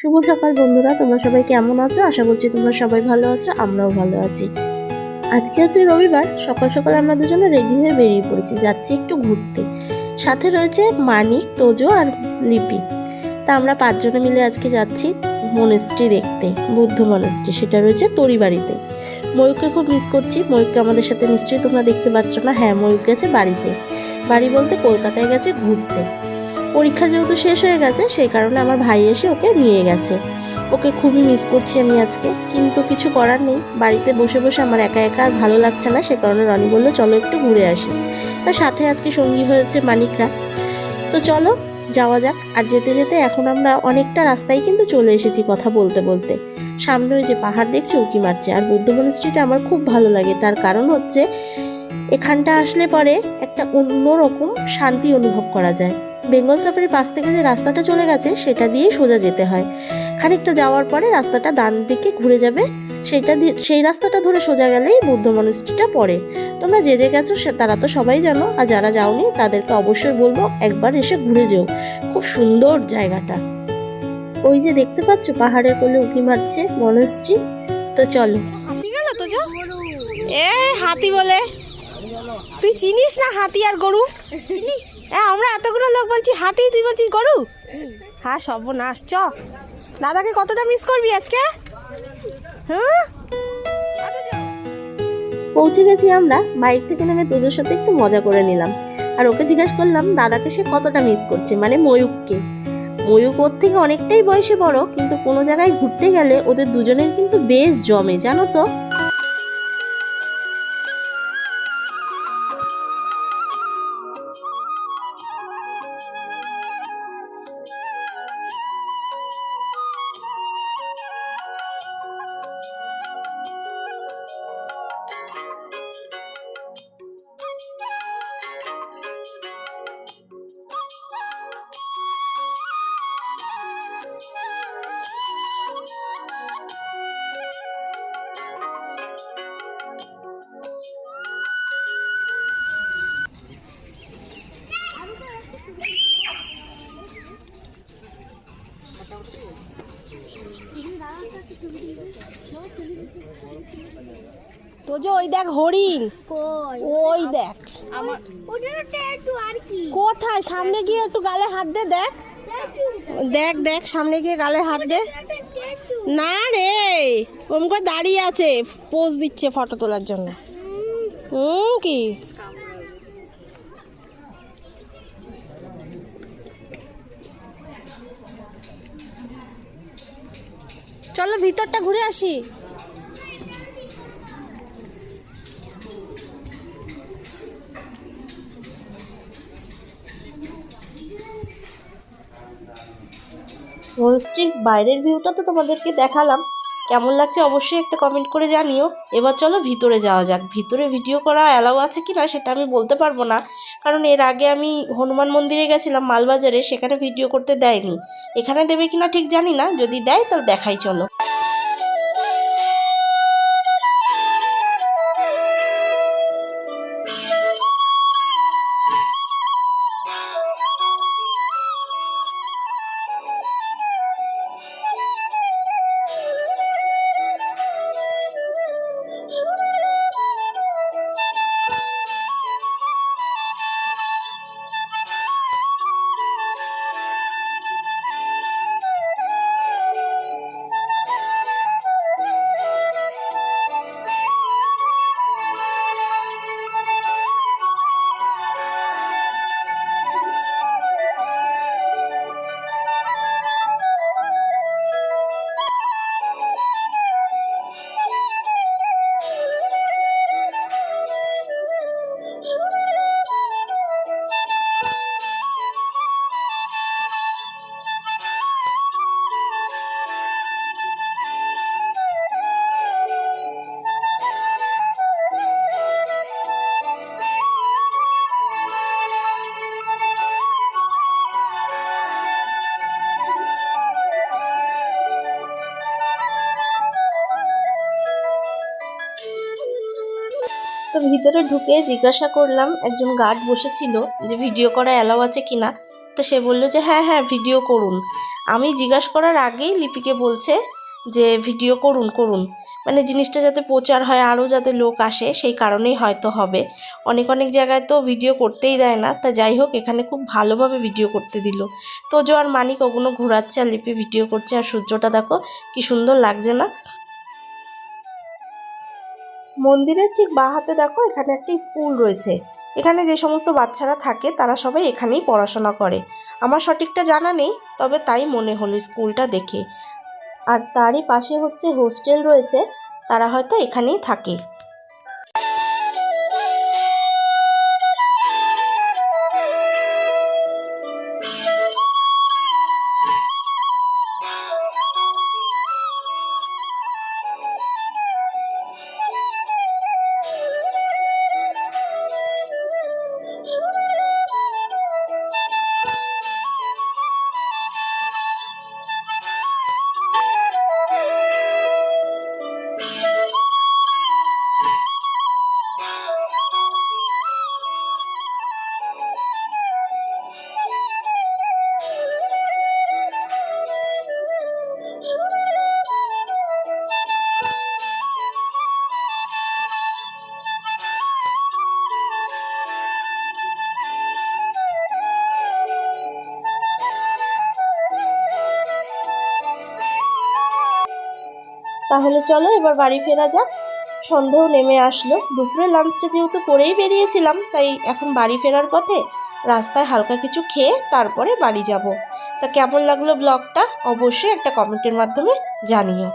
শুভ সকাল বন্ধুরা, তোমরা সবাই কেমন আছো? আশা করছি তোমরা সবাই ভালো আছো, আমরাও ভালো আছি। আজকে হচ্ছে রবিবার, সকাল সকাল আমরা দুজনে রেডি হয়ে বেরিয়ে পড়েছি, যাচ্ছি একটু ঘুরতে। সাথে রয়েছে মানিক, তোজো আর লিপি। তা আমরা পাঁচজনে মিলে আজকে যাচ্ছি মনেস্ট্রি দেখতে, বুদ্ধ মনেস্ট্রি সেটা রয়েছে তরিবাড়িতে ময়ূরকে খুব মিস করছি, ময়ূরকে আমাদের সাথে নিশ্চয়ই তোমরা দেখতে পাচ্ছ না। হ্যাঁ ময়ূর গেছে বাড়িতে। বাড়ি বলতে কলকাতায় গেছে ঘুরতে। পরীক্ষা যেহেতু শেষ হয়ে গেছে, সেই কারণে আমার ভাই এসে ওকে নিয়ে গেছে। ওকে খুবই মিস করছি আমি আজকে। কিন্তু কিছু করার নেই। বাড়িতে বসে বসে আমার একা একা আর ভালো লাগছে না, সে কারণে রনি বলল, চলো একটু ঘুরে আসি। তার সাথে আজকে সঙ্গী হয়েছে মানিকরা। তো চলো, যাওয়া যাক। আর যেতে যেতে এখন আমরা অনেকটা রাস্তায় কিন্তু চলে এসেছি কথা বলতে বলতে। সামনে ওই যে পাহাড় দেখছি, উকি মারছে। আর বুদ্ধ মনস্ট্রিটা আমার খুব ভালো লাগে। তার কারণ হচ্ছে, এখানটা আসলে পরে একটা অন্যরকম শান্তি অনুভব করা যায়। বেঙ্গল সাফারির পাশ থেকে যে রাস্তাটা চলে গেছে সেটা দিয়েই সোজা যেতে হয়। খানিকটা যাওয়ার পরে রাস্তাটা ডান দিকে ঘুরে যাবে। সেইটা দিয়ে সেই রাস্তাটা ধরে সোজা গেলেই বুদ্ধ মনস্ট্রিটা পড়ে। তোমরা যে যে গেছো সে তারা তো সবাই জানো। আর যারা যাওনি তাদেরকে অবশ্যই বলব একবার এসে ঘুরে যেও। খুব সুন্দর জায়গাটা। ওই যে দেখতে পাচ্ছ পাহাড়ের কোলে উকি মারছে মনস্ট্রি তো চলো। হাতি গেল তো যা? এ হাতি বলে। তুই চিনিস না হাতি আর গরু? এ, আমরা এতগুলো লোক বলছি হাতি তুই বলছিস গরু হ্যাঁ সর্বনাশ, চ। দাদাকে কতটা মিস করবি আজকে? হ্যাঁ? পৌঁছে গেছি আমরা বাইক থেকে নেমে তোদের সাথে একটু মজা করে নিলাম। আর ওকে জিজ্ঞাসা করলাম, দাদাকে সে কতটা মিস করছে মানে ময়ূককে। ময়ূক ওর থেকে অনেকটাই বয়সে বড়, কিন্তু কোনো জায়গায় ঘুরতে গেলে ওদের দুজনের কিন্তু বেশ জমে, জানো তো? তো যে ওই দেখ হরিণ। ওই দেখ। কোথায়? সামনে গিয়ে একটু গালে হাত দে দেখ। দেখ দেখ সামনে গিয়ে গালে হাত দে। না রে ওম করে দাঁড়িয়ে আছে পোজ দিচ্ছে ফটো তোলার জন্য। হুম কি? চলো ভিতরটা ঘুরে আসি। মনস্ট্রির বাইরের ভিউটা তো তোমাদেরকে দেখালাম। কেমন লাগছে অবশ্যই একটা কমেন্ট করে জানিও। এবার চলো ভিতরে যাওয়া যাক। ভিতরে ভিডিও করা অ্যালাউ আছে কি না সেটা আমি বলতে পারব না। কারণ এর আগে আমি হনুমান মন্দিরে গেছিলাম, মালবাজারে, সেখানে ভিডিও করতে দেয়নি। এখানে দেবে কিনা ঠিক জানি না। যদি দেয় তাহলে দেখাই, চলো। তো ভিতরে ঢুকে জিজ্ঞাসা করলাম, একজন গার্ড বসেছিল যে ভিডিও করা অ্যালাউ আছে কিনা। তো সে বলল যে হ্যাঁ হ্যাঁ ভিডিও করুন। আমি জিজ্ঞাসা করার আগেই লিপিকে বলছে যে ভিডিও করুন করুন। মানে জিনিসটা যাতে প্রচার হয়, আরও যাতে লোক আসে, সেই কারণেই হয়তো হবে। অনেক অনেক জায়গায় তো ভিডিও করতেই দেয় না। তা যাই হোক, এখানে খুব ভালোভাবে ভিডিও করতে দিল। তোজো আর মানিক ওগুলো ঘোরাচ্ছে আর লিপি ভিডিও করছে। আর সূর্যটা দেখো, কি সুন্দর লাগছে না? মন্দিরের ঠিক বাঁ হাতে দেখো এখানে একটি স্কুল রয়েছে। এখানে যে সমস্ত বাচ্চারা থাকে, তারা সবাই এখানেই পড়াশোনা করে। আমার সঠিকটা জানা নেই, তবে তাই মনে হলো স্কুলটা দেখে। আর তারই পাশে হচ্ছে হোস্টেল রয়েছে, তারা হয়তো এখানেই থাকে। তাহলে চলো এবার বাড়ি ফেরা যাক। সন্ধেও নেমে আসলো। দুপুরে লাঞ্চটা যেহেতু করেই বেরিয়েছিলাম, তাই এখন বাড়ি ফেরার পথে রাস্তায় হালকা কিছু খেয়ে তারপরে বাড়ি যাব। তা কেমন লাগল ব্লগটা অবশ্যই একটা কমেন্টের মাধ্যমে জানিও।